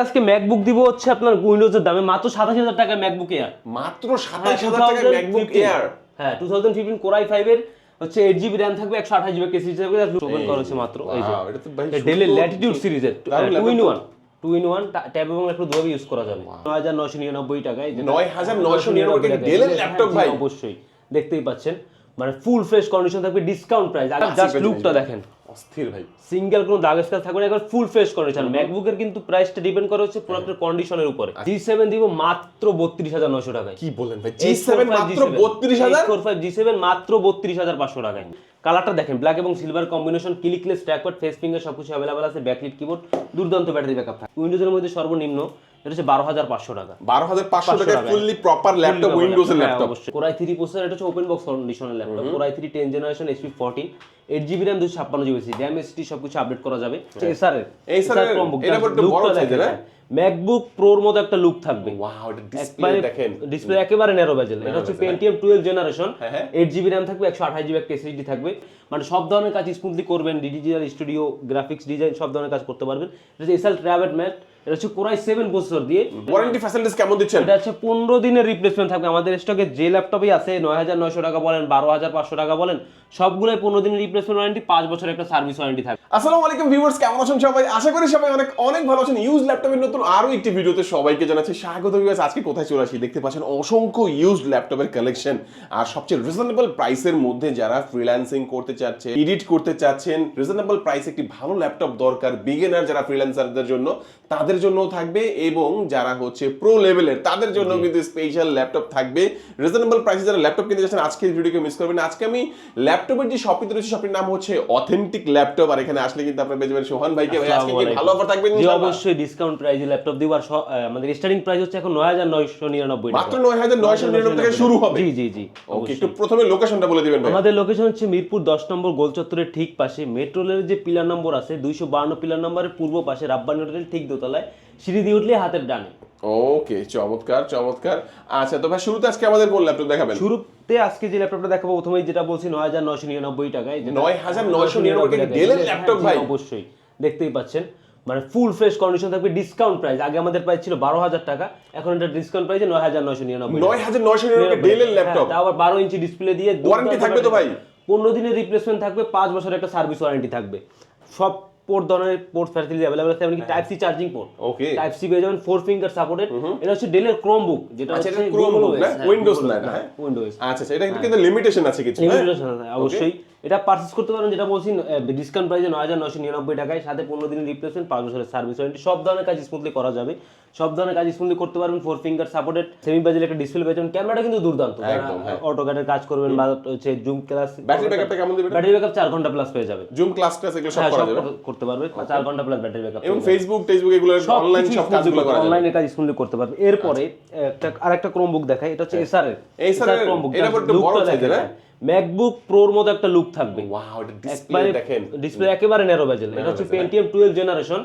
আজকে ম্যাকবুক দিব হচ্ছে আপনার উইন্ডোজের দামে মাত্র সাতাশ হাজার টাকায় ম্যাকবুক এয়ার মাত্র সাতাশ হাজার ম্যাকবুক এয়ার হ্যাঁ two thousand fifteen core i ফাইভের হচ্ছে এইট জিবি র্যাম থাকবে একশো আঠাশ জিবি কেসি থাকবে ওপেন করা হচ্ছে মাত্র এই যে। ডেলের ল্যাটিটিউড সিরিজের two in one two in one tab এবং ল্যাপটপ দুভাবে ইউজ করা যাবে। নয় হাজার নয়শো নিরানব্বই টাকায় যেটা- 9,999 টাকায় টাকায়। Dell-এর laptop হ্যাঁ, ভাই। অবশ্যই। দেখতেই পাচ্ছেন। মানে ফুল ফ্রেশ কন্ডিশন থাকবে ডিসকাউন্ট প্রাইস আর জাস্ট লুকটা দেখেন। অস্থির ভাই। সিঙ্গেল কোনো দাগ স্কাচ থাকবে না একবার ফুল ফ্রেশ কন্ডিশন ম্যাকবুকের কিন্তু প্রাইসটা ডিপেন্ড করে হচ্ছে প্রোডাক্টের কন্ডিশনের উপরে। জি সেভেন দিব মাত্র বত্রিশ হাজার নয়শো টাকায়। কি বলেন ভাই? জি সেভেন মাত্র বত্রিশ হাজার? ফোর ফাইভ জি সেভেন মাত্র বত্রিশ হাজার পাঁচশো টাকায়। কালারটা দেখেন ব্ল্যাক এবং silver combination clickless trackpad face finger সবকিছু অ্যাভেলেবল আছে ব্যাকলিট কিবোর্ড দুর্দান্ত ব্যাটারি ব্যাকআপ থাকে উইন্ডোজের মধ্যে সর্বনিম্ন এটা হচ্ছে বারো হাজার পাঁচশো টাকা। বারো হাজার পাঁচশো টাকায়। ফুললি প্রপার ল্যাপটপ উইন্ডোজের ল্যাপটপ অবশ্যই। কোরাই থ্রি প্রসেসর এটা হচ্ছে ওপেন বক্স কন্ডিশনের laptop core i three ten generation SP fourteen eight GB RAM দুশো ছাপ্পান্ন জিবি র্যাম এসটি সবকিছু আপডেট করা যাবে। এসআর এর Acer এর, এটা বড় হ্যাঁ? ম্যাকবুক প্রোর মতো একটা লুক থাকবে। ডিসপ্লে দেখেন। ডিসপ্লে একেবারে ন্যারো বেজেল এটা হচ্ছে Pentium twelve generation. Eight GB RAM থাকবে একশো আঠাশ জিবি একটা এসএসডি থাকবে। মানে সব ধরনের কাজ স্মুথলি করবেন ডিজিটাল স্টুডিও গ্রাফিক্স ডিজাইন সব ধরনের কাজ করতে পারবেন। এটা হচ্ছে এসএল ম্যাট এটা হচ্ছে কোরাই সেভেন প্রসেসর দিয়ে। ওয়ারেন্টি ফ্যাসিলিটিস কেমন দিচ্ছেন? এটা হচ্ছে পনেরো দিনের রিপ্লেসমেন্ট থাকবে। আমাদের স্টকে যে ল্যাপটপই আছে নয় হাজার নয়শো টাকা বলেন বারো হাজার পাঁচশো টাকা বলেন সবগুলোই পনেরো দিনের রিপ্লেসমেন্ট ওয়ারেন্টি পাঁচ বছরের একটা সার্ভিস ওয়ারেন্টি থাকবে। আসসালামু আলাইকুম ভিউয়ার্স কেমন আছেন সবাই? আশা করি সবাই অনেক অনেক ভালো আছেন। ইউজ ল্যাপটপের নতুন আরও একটি ভিডিওতে সবাইকে জানাচ্ছি স্বাগত আজকে কোথায় চলে আসি? দেখতে পাচ্ছেন অসংখ্য ইউজ ল্যাপটপের কালেকশন আর সবচেয়ে রিজনেবল প্রাইসের মধ্যে যারা ফ্রিল্যান্সিং করতে চাচ্ছে এডিট করতে চাচ্ছেন রিজনেবল প্রাইস একটি ভালো ল্যাপটপ দরকার বিগেনার যারা ফ্রিল্যান্সারদের জন্য। তাদের জন্যও থাকবে এবং যারা হচ্ছে প্রো লেভেলের তাদের জন্য কিন্তু স্পেশাল ল্যাপটপ থাকবে। রিজনেবল প্রাইসে যারা ল্যাপটপ কিনতে যাচ্ছেন আজকের ভিডিওকে মিস করবেন না। আজকে আমি ল্যাপটপের যে শপিতে রয়েছে শপের নাম হচ্ছে অথেন্টিক ল্যাপটপ আর এখানে আসলে কিন্তু আপনারা পেয়ে যাবেন সোহান ভাইকে। ভাই আজকে কি ভালো অফার থাকবে জি অবশ্যই ডিসকাউন্ট প্রাইসে ল্যাপটপ দিব। আর আমাদের স্টার্টিং প্রাইস হচ্ছে এখন নয় হাজার নয়শো নিরানব্বই মাত্র নয় হাজার নয়শো নিরানব্বই থেকে শুরু হবে। জি জি জি ওকে একটু প্রথমে লোকেশনটা বলে দিবেন ভাই। আমাদের লোকেশন হচ্ছে মিরপুর দশ নম্বর গোল চত্বরের ঠিক পাশে। মেট্রোলের যে পিলার নম্বর আছে দুইশো বান্ন পিলার নম্বরের পূর্ব পাশে রাব্বানি হোটেল ঠিক দোতলায় সিঁড়ি দিয়ে উঠলে হাতের ডানে। ওকে চমৎকার চমৎকার। আচ্ছা তো ভাই শুরুতে আজকে আমাদের কোন ল্যাপটপ দেখাবেন? শুরুতে আজকে যে ল্যাপটপটা দেখাবো প্রথমেই যেটা বলছি নয় হাজার নয়শো নিরানব্বই টাকায় যেটা- 9,999 টাকায় Dell এর laptop হ্যাঁ, ভাই। অবশ্যই। দেখতেই পাচ্ছেন মানে ফুল ফ্রেশ কন্ডিশন থাকবে ডিসকাউন্ট প্রাইস আগে আমাদের প্রাইস ছিল বারো হাজার টাকা এখন এটা ডিসকাউন্ট প্রাইসে নয় হাজার নয়শো নিরানব্বই নয় হাজার নয়শো নিরানব্বই ডেলের ল্যাপটপ। হ্যাঁ, আবার বারো ইঞ্চি ডিসপ্লে দিয়ে Warranty থাকবে তো ভাই? পনেরো দিনের রিপ্লেসমেন্ট থাকবে পাঁচ বছরের একটা সার্ভিস ওয়ারেন্টি থাকবে। সব পোর্ট ধরনের পোর্ট ফ্যাসিলিটি অ্যাভেলেবল আছে এমনকি type C charging port okay type C পেয়ে যাবেন ফোর ফিঙ্গার সাপোর্টেড এটা হচ্ছে ডেলের ক্রোম বুক যেটা আছে হচ্ছে বুক না? উইন্ডোজ না হ্যাঁ উইন্ডোজ আচ্ছা আচ্ছা এটা কিন্তু লিমিটেশন আছে কিছু লিমিটেশন অবশ্যই। এটা পারচেস করতে পারেন যেটা বলছি ডিসকাউন্ট প্রাইসে নয় হাজার নয়শো নিরানব্বই টাকায় সাথে পনেরো দিনের রিপ্লেসমেন্ট পাঁচ বছরের সার্ভিস ওয়ারেন্টি সব ধরনের কাজ স্মুথলি করা যাবে। সব ধরনের কাজ স্মুথলি করতে পারবেন ফোর ফিঙ্গার সাপোর্টেড সেমি বাজের একটা ডিসপ্লে পেয়ে যাবেন। ক্যামেরাটা কিন্তু দুর্দান্ত একদম, হ্যাঁ। কাজ করবেন বা হচ্ছে জুম ক্লাস ব্যাটারি ব্যাকআপটা কেমন দিবেন ব্যাটারি ব্যাকআপ চার ঘণ্টা প্লাস পেয়ে যাবে। জুম ক্লাস ক্লাস এগুলো সব হ্যাঁ করা যাবে। করতে পারবে চার ঘণ্টা প্লাস ব্যাটারি ব্যাকআপ এবং ফেসবুক টেসবুক এগুলো অনলাইন সব কাজগুলো করা যাবে। অনলাইনে কাজ স্মুথলি করতে পারবে। এরপরে একটা আরেকটা ক্রোমবুক দেখাই এটা হচ্ছে এসআর এর Acer এর- এটা বড় এর, হ্যাঁ? ম্যাকবুক প্রোর মতো একটা লুক থাকবে। ডিসপ্লে দেখেন। ডিসপ্লে একেবারে ন্যারো বেজেল এটা হচ্ছে Pentium twelve generation.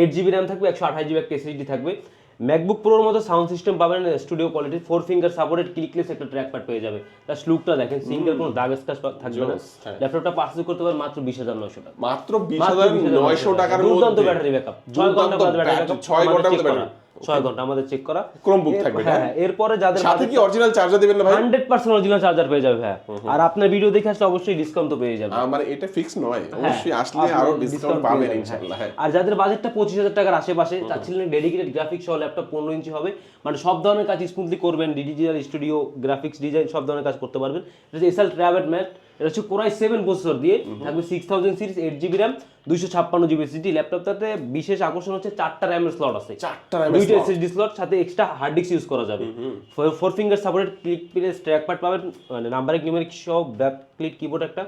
Eight GB RAM থাকবে একশো আঠাশ জিবি একটা এসএসডি থাকবে। ম্যাকবুক প্রোর মতো সাউন্ড সিস্টেম পাবেন studio quality four finger supported clickless একটা ট্র্যাক প্যাড পেয়ে যাবে। তার লুকটা দেখেন সিঙ্গেল কোনো দাগ স্কাচ থাকবে না। ল্যাপটপটা পার্সেল করতে পারবেন মাত্র বিশ হাজার নয়শো টাকা। মাত্র বিশ হাজার নয়শো টাকার দুর্দান্ত ব্যাটারি ব্যাকআপ ছয় ঘণ্টা ব্যাটারি ব্যাকআপ ছয় ঘণ্টার মধ্যে করা। ছয় ঘণ্টা আমাদের চেক করা। থাকবে, হ্যাঁ হ্যাঁ? এরপরে যাদের সাথে কি অরিজিনাল চার্জার দিবেন না ভাই? হান্ড্রেড পার্সেন্ট অরিজিনাল চার্জার পেয়ে যাবে হ্যাঁ। আর আপনার ভিডিও দেখে আসলে অবশ্যই ডিসকাউন্ট তো পেয়ে যাবে আমার এটা ফিক্স নয়। অবশ্যই হ্যাঁ, আসলে আরও ডিসকাউন্ট পাবেন ইনশাআল্লাহ হ্যাঁ। আর যাদের বাজেটটা পঁচিশ হাজার টাকার আশেপাশে চাচ্ছিলেন ডেডিকেটেড গ্রাফিক্স সহ ল্যাপটপ পনেরো ইঞ্চি হবে। মানে সব ধরনের কাজ স্মুথলি করবেন ডিজিটাল স্টুডিও গ্রাফিক্স ডিজাইন সব ধরনের কাজ করতে পারবেন। এসএল ম্যাট এটা হচ্ছে কোরাই সেভেন প্রসেসর দিয়ে থাকবে six thousand series eight GB RAM দুইশো ছাপ্পান্ন জিবি সিটি ল্যাপটপটাতে বিশেষ আকর্ষণ হচ্ছে চারটা র্যামের স্লট আছে। চারটা দুইটা এসএসডি স্লট সাথে এক্সট্রা হার্ড ডিস্ক ইউজ করা যাবে। Four finger supported clickless track pad পাবেন মানে নাম্বারিক নিউমেরিক সব ব্যাক ক্লিক কিবোর্ড একটা।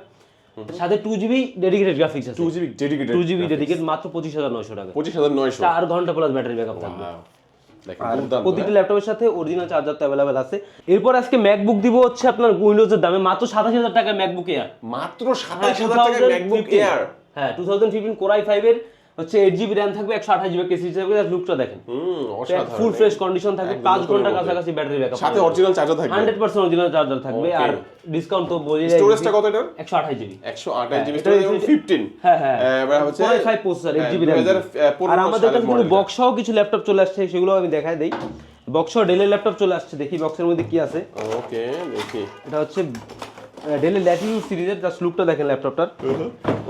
সাথে টু জিবি ডেডিকেটেড গ্রাফিক্স আছে। Two GB dedicated two GB dedicate মাত্র পঁচিশ হাজার নয়শো টাকা। পঁচিশ হাজার নয়শো। চার ঘণ্টা প্লাস ব্যাটারি ব্যাকআপ থাকবে। প্রতিটি হ্যাঁ। ল্যাপটপের সাথে অরিজিনাল চার্জার তো অ্যাভেলেবেল আছে। এরপর আজকে ম্যাকবুক দিব হচ্ছে আপনার উইন্ডোজের দামে। মাত্র সাতাশ হাজার টাকায় ম্যাকবুক এয়ার মাত্র সাতাশ হাজার টাকায় ম্যাকবুক এয়ার হ্যাঁ two thousand fifteen Core i ফাইভের হচ্ছে এইট জিবি র্যাম থাকবে একশো আঠাশ জিবি কেসি থাকবে লুকটা দেখেন। ফুল ফ্রেশ কন্ডিশন থাকবে পাঁচ ঘণ্টার কাছাকাছি ব্যাটারি ব্যাকআপ সাথে অরিজিনাল চার্জার থাকবে। হান্ড্রেড পার্সেন্ট অরিজিনাল চার্জার থাকবে আর ডিসকাউন্ট তো বোঝে স্টোরেজটা কত এটার? একশো আঠাশ জিবি একশো আঠাশ জিবি স্টোরেজ ফিফটিন হ্যাঁ হ্যাঁ। এবার হচ্ছে ফাইভ প্রসেসর এইট হ্যাঁ, জিবি 2015 আর আমাদের কাছে কিন্তু model কিছু ল্যাপটপ চলে আসছে সেগুলো আমি দেখাই দেই। বক্স ডেলের ল্যাপটপ চলে আসছে দেখি বক্সের মধ্যে কি আছে। ওকে দেখি। এটা হচ্ছে ডেলের ল্যাটিন সিরিজের জাস্ট লুকটা দেখেন ল্যাপটপটার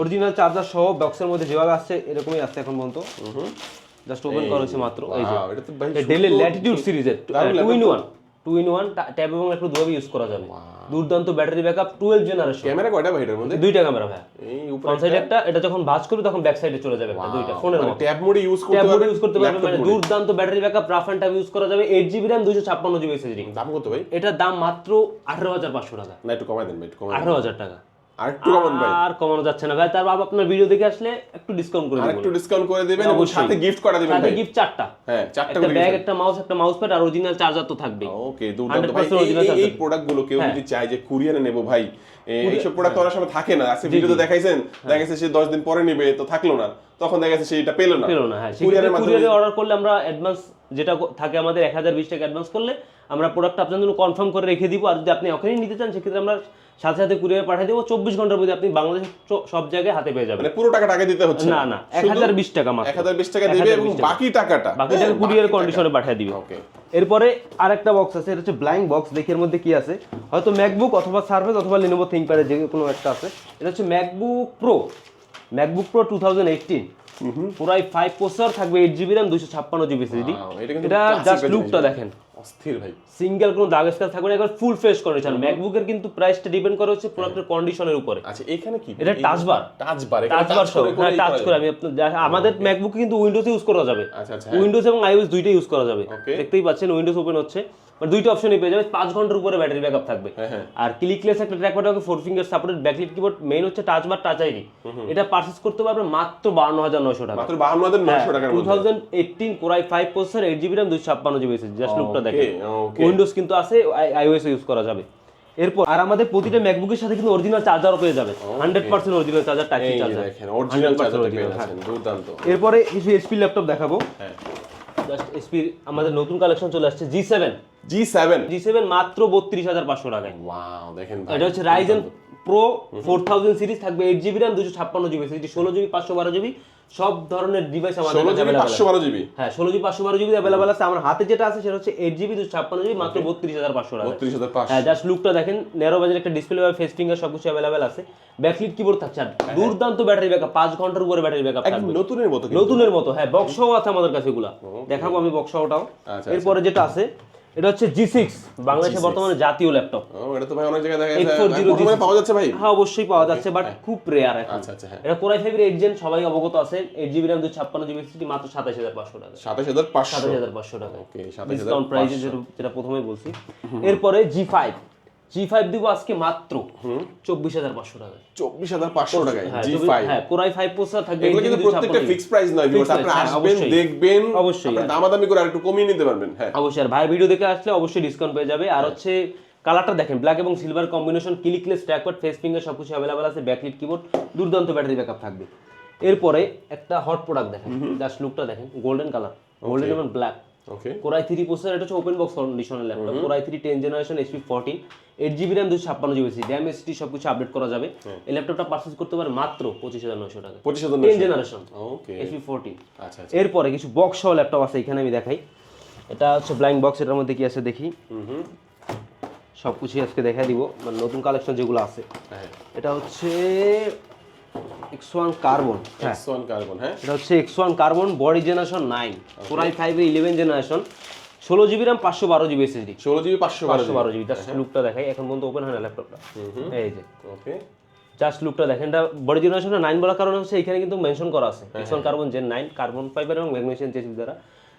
অরিজিনাল চার্জার সহ বক্সের মধ্যে যেভাবে আসছে এরকমই আসছে এখন পর্যন্ত। জাস্ট ওপেন করা হয়েছে মাত্র এই যে। ডেলের ল্যাটিটিউড সিরিজের two in. One two in one tab এবং একটু দুভাবে ইউজ করা যাবে। দুর্দান্ত battery backup twelve generation camera কয়টা ভাই এটার মধ্যে? দুইটা ক্যামেরা ভাই। এই উপরে ফ্রন্ট সাইডে একটা এটা যখন ভাঁজ করবে তখন ব্যাক সাইডে চলে যাবে দুইটা ফোনের মধ্যে ট্যাব মোডে ইউজ করতে ট্যাব পারবে ইউজ করতে পারবে মানে দুর্দান্ত battery backup rough and type use করা যাবে এইট জিবি র্যাম দুইশো ছাপ্পান্ন জিবি এসএসডি দাম কত ভাই? এটার দাম মাত্র আঠারো হাজার পাঁচশো টাকা। না একটু কমাই দেন ভাই একটু কমাই দেন। আঠারো হাজার টাকা। আর একটু কমান ভাই আর কমানো যাচ্ছে না। ভাই তারপর আপনার ভিডিও দেখে আসলে একটু ডিসকাউন্ট করে একটু ডিসকাউন্ট করে দিবেন এবং সাথে গিফট করা দিবেন সাথে ভাই। গিফট চারটা। হ্যাঁ চারটা একটা ব্যাগ একটা মাউস একটা মাউস প্যাড আর অরিজিনাল চার্জার তো থাকবেই। ওকে দুর্দান্ত ভাই। এই-। প্রোডাক্টগুলো কেউ হ্যাঁ। যদি চায় যে কুরিয়ারে নেব ভাই এইসব প্রোডাক্ট অনেক সময় থাকে না। আজকে ভিডিওতে দেখাইছেন দেখা গেছে সে দশ দিন পরে নিবে তো থাকল না। তখন দেখা গেছে সেটা পেল না। পেল না হ্যাঁ। কুরিয়ারে অর্ডার করলে আমরা অ্যাডভান্স যেটা থাকে আমাদের এক হাজার বিশ টাকা অ্যাডভান্স করলে আমরা প্রোডাক্ট আপনার জন্য কনফার্ম করে রেখে দিব। আর যদি আপনি ওখানেই নিতে চান সেক্ষেত্রে আমরা সাথে সাথে কুরিয়ার পাঠিয়ে দেবো। চব্বিশ ঘণ্টার মধ্যে আপনি বাংলাদেশ সব জায়গায় হাতে পেয়ে যাবেন। মানে পুরো টাকা টাকা দিতে হচ্ছে না? না এক হাজার বিশ টাকা মাত্র। এক হাজার বিশ টাকা দিবে এবং বাকি টাকাটা। বাকি টাকা কুরিয়ার কন্ডিশনে পাঠিয়ে দিবে। ওকে এরপরে আরেকটা বক্স আছে এটা হচ্ছে ব্ল্যাঙ্ক বক্স দেখি এর মধ্যে কি আছে। হয়তো ম্যাকবুক অথবা সার্ভেস অথবা লিনোভো থিঙ্কপ্যাডের যে কোনো একটা আছে। এটা হচ্ছে MacBook Pro MacBook Pro two thousand eighteen পুরাই ফাইভ প্রসেসর থাকবে এইট জিবি র্যাম দুইশো ছাপ্পান্ন জিবি Wow, এটা জাস্ট লুকটা দেখেন। অস্থির ভাই। সিঙ্গেল কোনো দাগ থাকবে না একবার ফুল ফ্রেশ কন্ডিশন ম্যাকবুকের কিন্তু প্রাইসটা ডিপেন্ড করে হচ্ছে প্রোডাক্টের কন্ডিশনের উপরে। আচ্ছা এখানে কি? এটা touch bar touch bar touch bar সহ। হ্যাঁ টাচ করে। আমি আমাদের ম্যাকবুকে কিন্তু উইন্ডোজ ইউজ করা যাবে। আচ্ছা আচ্ছা। উইন্ডোজ এবং আইওএস দুইটাই ইউজ করা যাবে। দেখতেই পাচ্ছেন উইন্ডোজ ওপেন হচ্ছে। মানে দুইটা অপশনই পেয়ে যাবে পাঁচ ঘণ্টার উপরে ব্যাটারি ব্যাকআপ থাকবে। হ্যাঁ, হ্যাঁ। আর ক্লিকলেস একটা track pad four finger supported backlit keyboard main হচ্ছে টাচ বার টাচ আইডি এটা পারচেস করতে পারবে মাত্র বান্ন হাজার নয়শো টাকা। মাত্র বাহান্ন হাজার নয়শো টাকার two thousand eighteen Core i five processor eight GB RAM দুশো ছাপ্পান্ন জিবি এসেছে জাস্ট লুকটা okay. উইন্ডোজ কিন্তু আছে আইওএস ইউজ করা যাবে। এরপর আর আমাদের প্রতিটা ম্যাকবুকের সাথে কিন্তু অরিজিনাল চার্জারও পেয়ে যাবে hundred percent original charger type charger original 100% চার্জারটা original, পেয়ে যাচ্ছেন দুর্দান্ত। এরপরে কিছু এসপি ল্যাপটপ দেখাবো। হ্যাঁ। জাস্ট আমাদের নতুন কালেকশন চলে আসছে G seven G seven G seven মাত্র বত্রিশ হাজার পাঁচশো টাকায়। ওয়াও দেখেন এটা হচ্ছে Ryzen Pro four thousand series থাকবে এইট জিবি র্যাম দুশো ছাপ্পান্ন জিবি সিরিজ ষোলো জিবি পাঁচশো বারো জিবি সব ধরনের ডিভাইস আমাদের ষোলো জিবি পাঁচশো বারো জিবি হ্যাঁ ষোলো জিবি পাঁচশো বারো জিবি অ্যাভেলেবল আছে। আমার হাতে যেটা আছে সেটা হচ্ছে এইট জিবি দুশো ছাপ্পান্ন জিবি মাত্র বত্রিশ হাজার পাঁচশো টাকা বত্রিশ হাজার হ্যাঁ জাস্ট লুকটা দেখেন ন্যারো বাজার একটা ডিসপ্লে বা ফেস ফিঙ্গার সবকিছু অ্যাভেলেবেল আছে। ব্যাকলিট কিবোর্ড থাকছে। আর দুর্দান্ত ব্যাটারি ব্যাকআপ পাঁচ ঘণ্টার উপরে ব্যাটারি ব্যাকআপ থাকবে। নতুনের মতো নতুনের মতো হ্যাঁ বক্সও আছে আমাদের কাছে এগুলা। দেখাবো আমি বক্সটাও আচ্ছা, এরপরে যেটা আছে এটা হচ্ছে জি সিক্স বাংলাদেশে G6 বর্তমানে জাতীয় ল্যাপটপ এটা তো ভাই অনেক জায়গায় দেখা বর্তমানে পাওয়া যাচ্ছে ভাই? হ্যাঁ অবশ্যই পাওয়া যাচ্ছে বাট খুব রেয়ার এখন। আচ্ছা আচ্ছা হ্যাঁ। এটা কোরাই ফাইভের এইট জেন সবাই অবগত আছে এইট জিবি র্যাম দুশো ছাপ্পান্ন জিবি সিটি মাত্র সাতাশ হাজার পাঁচশো টাকা। সাতাশ হাজার পাঁচশো। সাতাশ হাজার পাঁচশো টাকা। ওকে সাতাশ হাজার প্রাইস যেটা প্রথমে বলছি। এরপরে জি ফাইভ জি ফাইভ দিব আজকে মাত্র চব্বিশ হাজার পাঁচশো টাকা চব্বিশ হাজার পাঁচশো টাকায় হ্যাঁ, জি ফাইভ হ্যাঁ কোরাই ফাইভ প্রসেসর থাকবে এগুলো কিন্তু প্রত্যেকটা ফিক্স প্রাইস নয় আপনারা হ্যাঁ, আসবেন দেখবেন অবশ্যই, হ্যাঁ। দামাদামি করে কমিয়ে নিতে পারবেন হ্যাঁ। অবশ্যই আর ভাই ভিডিও দেখে আসলে অবশ্যই ডিসকাউন্ট পেয়ে যাবে। আর হচ্ছে কালারটা দেখেন ব্ল্যাক এবং silver combination clickless trackpad face finger সব কিছু অ্যাভেলেবল আছে ব্যাকলিট কিবোর্ড দুর্দান্ত ব্যাটারি ব্যাকআপ থাকবে। এরপরে একটা হট প্রোডাক্ট দেখেন জাস্ট লুকটা দেখেন গোল্ডেন কালার গোল্ডেন এবং black okay Core i three processor এটা হচ্ছে ওপেন বক্স কন্ডিশনের laptop Core i three ten generation HP fourteen eight GB RAM দুশো ছাপ্পান্ন জিবি র্যাম এসটি সব কিছু আপডেট করা যাবে। এই ল্যাপটপটা পারচেজ করতে পারে মাত্র পঁচিশ হাজার নশো টাকা। পঁচিশ হাজার ten generation okay HP fourteen আচ্ছা আচ্ছা। এরপরে কিছু বক্স সহ ল্যাপটপ আছে এখানে আমি দেখাই। এটা হচ্ছে ব্ল্যাঙ্ক বক্স এটার মধ্যে কি আছে দেখি? সব কিছুই আজকে দেখাই দিব। মানে নতুন কালেকশন যেগুলো আছে। হ্যাঁ। এটা হচ্ছে এক্স ওয়ান কার্বন হ্যাঁ। এক্স ওয়ান কার্বন হ্যাঁ। এটা হচ্ছে X one carbon body generation nine four I ফাইভের ইলেভেন জেনারেশন ষোলো জিবি র্যাম পাঁচশো বারো জিবি এসএসডি ষোলো জিবি পাঁচশো পাঁচশো বারো জিবি জাস্ট লুকটা দেখাই এখন পর্যন্ত ওপেন হয় না ল্যাপটপটা এই যে। ওকে জাস্ট লুকটা দেখেন এটা বডি জেনারেশন নাইন বলার কারণে হচ্ছে এখানে কিন্তু মেনশন করা আছে। X one carbon Gen nine carbon fibre এবং ম্যাগনেশিয়াম চেসিস দ্বারা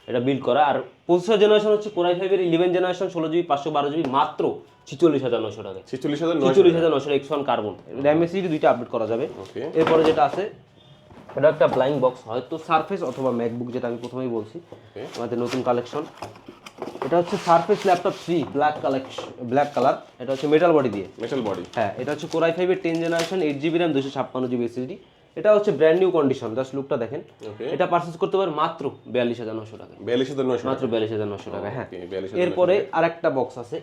এটা বিল্ড করা। আর প্রসেসর জেনারেশন হচ্ছে কোরাই ফাইভের ইলেভেন জেনারেশন ষোলো জিবি পাঁচশো বারো জিবি মাত্র ছিচল্লিশ হাজার নশো টাকা। ছেচল্লিশ হাজার ছিচল্লিশ হাজার নশো X one carbon RAM SSD দুইটা আপডেট করা যাবে। এরপরে যেটা আছে এটা একটা ব্লাইং বক্স হয়তো সারফেস অথবা ম্যাকবুক যেটা আমি প্রথমেই বলছি আমাদের নতুন কালেকশন এটা হচ্ছে Surface Laptop three black collection black colour এটা হচ্ছে মেটাল বডি দিয়ে। মেটাল বডি হ্যাঁ এটা হচ্ছে কোরাই ফাইভের ten generation eight GB RAM দুশো ছাপ্পান্ন জিবি এসএসডি এটা হচ্ছে ব্র্যান্ড নিউ কন্ডিশন জাস্ট লুকটা দেখেন। এটা পারচেজ করতে পারবেন মাত্র বিয়াল্লিশ হাজার নশো টাকা। বিয়াল্লিশ হাজার নয়শো মাত্র বিয়াল্লিশ হাজার নশো টাকা হ্যাঁ। এরপরে আরেকটা বক্স আছে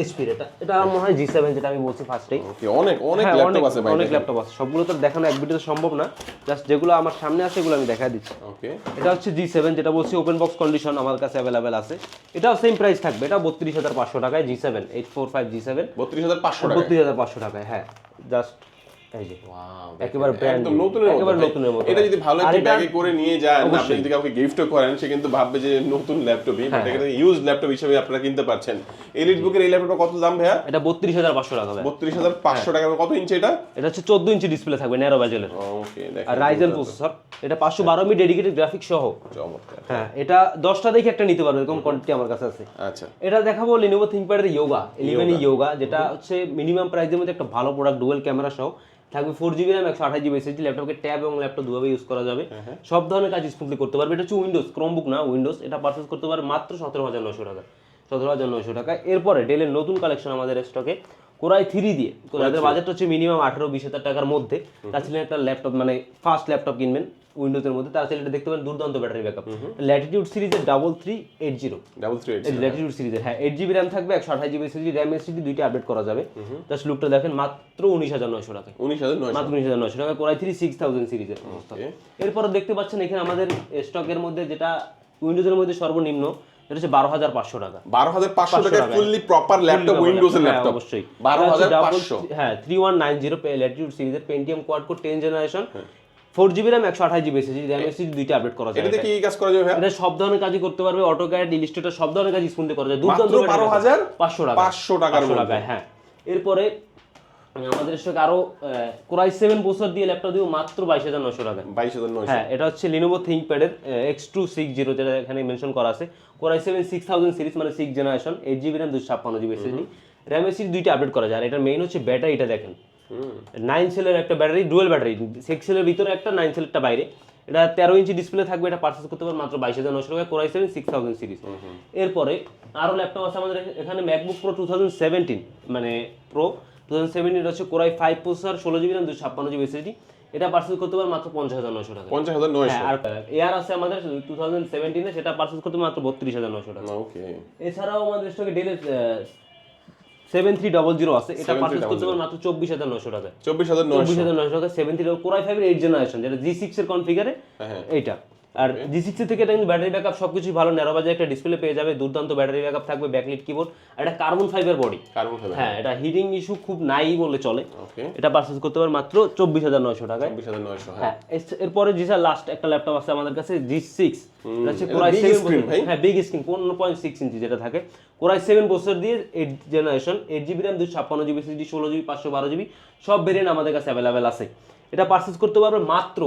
এইচপির এটা। এটা আমার মনে হয় জি সেভেন যেটা আমি বলছি ফার্স্টেই ওকে অনেক অনেক ল্যাপটপ আছে ভাই অনেক ল্যাপটপ আছে। সবগুলো তো দেখানো এক ভিডিওতে সম্ভব না। জাস্ট যেগুলো আমার সামনে আছে এগুলো আমি দেখা দিচ্ছি। ওকে এটা হচ্ছে জি সেভেন যেটা বলছি ওপেন বক্স কন্ডিশন আমার কাছে অ্যাভেলেবেল আছে। এটাও সেম প্রাইস থাকবে। এটা বত্রিশ হাজার পাঁচশো টাকায় G seven eight four five G seven বত্রিশ হাজার পাঁচশো টাকা বত্রিশ হাজার পাঁচশো টাকায় হ্যাঁ। জাস্ট এই যে? একেবারে দেখেন, brand একদম new, নতুনের একেবারে নতুনের মতো। এটা যদি ভালো একটা ব্যাগে করে নিয়ে যান আপনি যদি কাউকে গিফট করেন সে কিন্তু ভাববে যে নতুন ল্যাপটপই বাট হ্যাঁ, এটা ইউজ ল্যাপটপ হিসেবে আপনারা কিনতে পারছেন। এলিট বুকের এই ল্যাপটপটা কত দাম ভাইয়া? এটা বত্রিশ হাজার পাঁচশো টাকা ভাই। বত্রিশ টাকা। কত ইঞ্চি এটা? এটা হচ্ছে চোদ্দ ইঞ্চি ডিসপ্লে থাকবে ন্যারো ব্যাজেলের ওকে আর রাইজেন প্রসেসর এটা পাঁচশো বারো মি ডেডিকেটেড গ্রাফিক্স সহ। চমৎকার। হ্যাঁ এটা দেখে একটা নিতে পারবে এরকম কোয়ান্টিটি আমার কাছে আছে। আচ্ছা। এটা দেখাবো থিঙ্কপ্যাডের ইয়োগা ইয়োগা যেটা হচ্ছে মিনিমাম প্রাইসের মধ্যে একটা ভালো প্রোডাক্ট ডুয়েল ক্যামেরা সহ। থাকবে ফোর জিবি র্যাম একশো আঠাশ জিবি এসএসডি ল্যাপটপকে ট্যাব এবং ল্যাপটপ দুভাবে ইউজ করা যাবে। সব ধরনের কাজ স্মুথলি করতে পারবে। এটা হচ্ছে উইন্ডোজ ক্রমবুক না উইন্ডোজ এটা পারচেস করতে পারবে মাত্র সতেরো হাজার নশো টাকা। সতেরো হাজার নশো টাকা। এরপরে ডেলের নতুন কালেকশন আমাদের স্টকে কোরাই থ্রি দিয়ে। যাদের বাজেট হচ্ছে মিনিমাম আঠারো বিশ হাজার টাকার মধ্যে। ছিলেন একটা ল্যাপটপ মানে ফার্স্ট ল্যাপটপ কিনবেন। উইন্ডোজের মধ্যে তার ছেলে দেখতে পাবেন দুর্দান্ত ব্যাটারি ব্যাকআপ ল্যাটিটিউড সিরিজের double three eight zero double three Latitude সিরিজের হ্যাঁ। এইট জিবি র্যাম থাকবে একশো আঠাশ জিবি এসএসডি র্যাম এসএসডি দুইটা আপডেট করা যাবে। জাস্ট লুকটা দেখেন মাত্র উনিশ হাজার নয়শো টাকা উনিশ হাজার নয়শো। মাত্র উনিশ হাজার নয়শো টাকা কোরাই থ্রি সিক্স থাউজেন্ড সিরিজের এরপর দেখতে পাচ্ছেন এখানে আমাদের স্টকের মধ্যে যেটা উইন্ডোজের মধ্যে সর্বনিম্ন এটা হচ্ছে বারো হাজার পাঁচশো টাকা। বারো হাজার পাঁচশো টাকা। ফুললি প্রপার ল্যাপটপ উইন্ডোজ হ্যাঁ, ল্যাপটপ অবশ্যই। বারো হাজার পাঁচশো। হ্যাঁ three one nine zero Latitude সিরিজের Pentium quad core ten generation four GB RAM একশো আঠাশ জিবি এসএসডি র্যাম এসএসডি দুইটা আপডেট করা যায় এটাতে কি কাজ করা যাবে এটা সব ধরনের কাজই করতে পারবে অটো ক্যাড ইলিস্ট্রেটর সব ধরনের কাজ স্মুথলি করা যায়। দুর্দান্ত বারো হাজার পাঁচশো টাকা পাঁচশো টাকার টাকায় হ্যাঁ। এরপরে আমাদের স্টকে আরও কোরাই সেভেন বছর দিয়ে ল্যাপটপ দিব মাত্র বাইশ হাজার নশো টাকা বাইশ হাজার নয়শো। হ্যাঁ এটা হচ্ছে লিনোভো থিঙ্কপ্যাডের এক্স টু সিক্স জিরো যেটা এখানে মেনশন করা আছে। Core i seven six thousand series মানে six generation eight GB RAM দুশো ছাপ্পান্ন জিবি এসএসডি। র্যাম এসএসডি দুইটা আপডেট করা যায়। আর এটার মেইন হচ্ছে ব্যাটারি এটা দেখেন। নাইন সেলের একটা ব্যাটারি ডুয়েল ব্যাটারি সিক্স সেলের ভিতরে একটা নাইন সেলেরটা বাইরে। এটা তেরো ইঞ্চি ডিসপ্লে থাকবে এটা পারচেস করতে পারবে মাত্র বাইশ হাজার নশো টাকা Core i seven six thousand series এরপরে আরও ল্যাপটপ আছে আমাদের এখানে MacBook Pro two thousand seventeen মানে প্রো টু থাউজেন্ড সেভেন্টিন হচ্ছে কোরাই ফাইভ প্রোসার ষোলো জিবি দুশো ছাপ্পান্ন জিবি এসএসডি এটা পারচেস করতে পারবে মাত্র পঞ্চাশ হাজার নশো টাকা পঞ্চাশ হাজার নয়শো। হ্যাঁ আর এয়ার আছে আমাদের টু থাউজেন্ড সেভেন্টিনে সেটা পারচেস করতে মাত্র বত্রিশ হাজার নশো টাকা ওকে এছাড়াও আমাদের স্টকে ডেলের সেভেন থ্রি ডবল জিরো আছে। এটা পারচেজ করতে পারবে মাত্র চব্বিশ হাজার নয়শো টাকা চব্বিশ হাজার নয়শো। টাকা সেভেন থ্রি কোরাই ফাইভের এইট জেনারেশন যেটা জি সিক্স এর কনফিগারে হ্যাঁ। এইটা। আর জি সিক্স থেকে এটা কিন্তু ব্যাটারি ব্যাকআপ সবকিছু ভালো ন্যারো বাজে একটা ডিসপ্লে পেয়ে যাবে দুর্দান্ত ব্যাটারি ব্যাকআপ থাকবে ব্যাকলিট কিবোর্ড আর এটা carbon fibre body carbon fibre হ্যাঁ এটা হিটিং ইস্যু খুব নাই বলে চলে। ওকে এটা পারচেস করতে পারবে মাত্র চব্বিশ হাজার নশো টাকায়। চব্বিশ হাজার নয়শো হ্যাঁ। হ্যাঁ এরপরে জি স্যার লাস্ট একটা ল্যাপটপ আছে আমাদের কাছে জি সিক্স। হ্যাঁ বিগ স্ক্রিন পনেরো পয়েন্ট সিক্স ইঞ্চি যেটা থাকে। কোরাই সেভেন বছর দিয়ে eight generation eight GB RAM দুশো ছাপ্পান্ন জিবি ষোলো জিবি পাঁচশো বারো জিবি সব ভেরিয়েন্ট আমাদের কাছে অ্যাভেলেবেল আছে। এটা পারচেস করতে পারবে মাত্র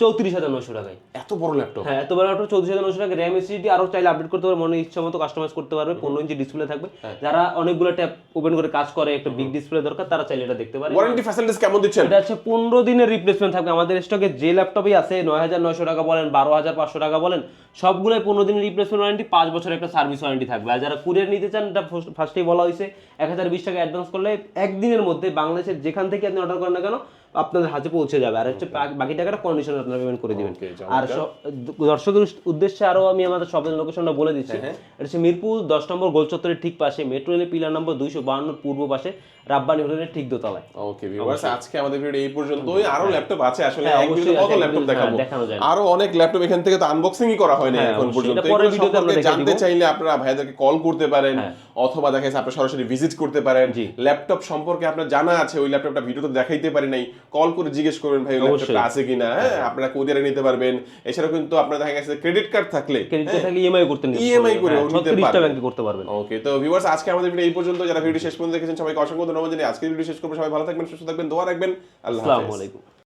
চৌত্রিশ হাজার নশো টাকায়। এত বড় ল্যাপটপ? হ্যাঁ এত বড় একটা চৌত্রিশ হাজার নশো টাকা র্যাম এসিডি আরও চাইলে আপডেট করতে পারবে মনে ইচ্ছা মতো কাস্টমাইজ করতে পারবে পনেরো ইঞ্চি ডিসপ্লে থাকবে। যারা অনেকগুলো ট্যাব ওপেন করে কাজ করে একটা বিগ ডিসপ্লে দরকার তারা চাইলে এটা দেখতে পারে। ওয়ারেন্টি ফ্যাসিলিটিস কেমন দিচ্ছেন? এটা হচ্ছে পনেরো দিনের রিপ্লেসমেন্ট থাকবে। আমাদের স্টকে যে ল্যাপটপই আছে নয় হাজার নয়শো টাকা বলেন বারো হাজার পাঁচশো টাকা বলেন সবগুলোই পনেরো দিনের রিপ্লেসমেন্ট ওয়ারেন্টি পাঁচ বছরের একটা সার্ভিস ওয়ারেন্টি থাকবে। আর যারা কুরিয়ার নিতে চান এটা ফার্স্টেই বলা হয়েছে এক হাজার বিশ টাকা অ্যাডভান্স করলে একদিনের মধ্যে বাংলাদেশের যেখান থেকে আপনি অর্ডার করেন না কেন আপনাদের হাতে পৌঁছে যাবে। আর হচ্ছে বাকি- টাকাটা কন্ডিশন আপনারা পেমেন্ট করে দিবেন। আর দর্শকদের দর্শকের উদ্দেশ্যে আরও আমি আমাদের শপের লোকেশনটা বলে দিচ্ছি। এটা হচ্ছে মিরপুর দশ নম্বর গোলচত্বরের ঠিক পাশে। মেট্রো রেলের পিলার নম্বর দুইশো বাহান্ন পূর্ব পাশে। রাব্বানি হোটেলের ঠিক দোতলায়। ওকে ভিউয়ার্স আজকে আমাদের ভিডিও এই পর্যন্তই। আরও ল্যাপটপ আছে আসলে হ্যাঁ, এক ভিডিওতে কত ল্যাপটপ দেখাবো? হ্যাঁ। আরও অনেক ল্যাপটপ এখান থেকে তো আনবক্সিংই করা হয়নি হ্যাঁ, এখন পর্যন্ত। পরের এগুলো ভিডিওতে আমরা সম্পর্কে জানতে চাইলে আপনারা ভাইদেরকে কল করতে পারেন হ্যাঁ। অথবা দেখা যাচ্ছে আপনারা সরাসরি ভিজিট করতে পারেন। ল্যাপটপ সম্পর্কে আপনার জানা আছে ওই ল্যাপটপটা ভিডিওতে দেখাইতে পারি নাই। কল করে জিজ্ঞেস করবেন ভাই ওই। ল্যাপটপটা আছে কিনা? হ্যাঁ আপনারা কোরিয়ারে নিতে পারবেন। এছাড়াও কিন্তু আপনার দেখা গেছে ক্রেডিট কার্ড থাকলে ক্রেডিট কার্ড থাকলে ইএমআই করতে নিতে পারবেন। করে হ্যাঁ, নিতে পারবেন। করতে পারবেন। ওকে তো ভিউয়ার্স আজকে আমাদের ভিডিও এই পর্যন্ত। যারা ভিডিও শেষ পর্যন্ত দেখেছেন সবাইকে অসংখ্য জানিয়ে আজকের ভিডিও শেষ করব। সবাই ভালো থাকবেন, সুস্থ থাকবেন, দোয়া রাখবেন। আল্লাহ আসসালামু আলাইকুম।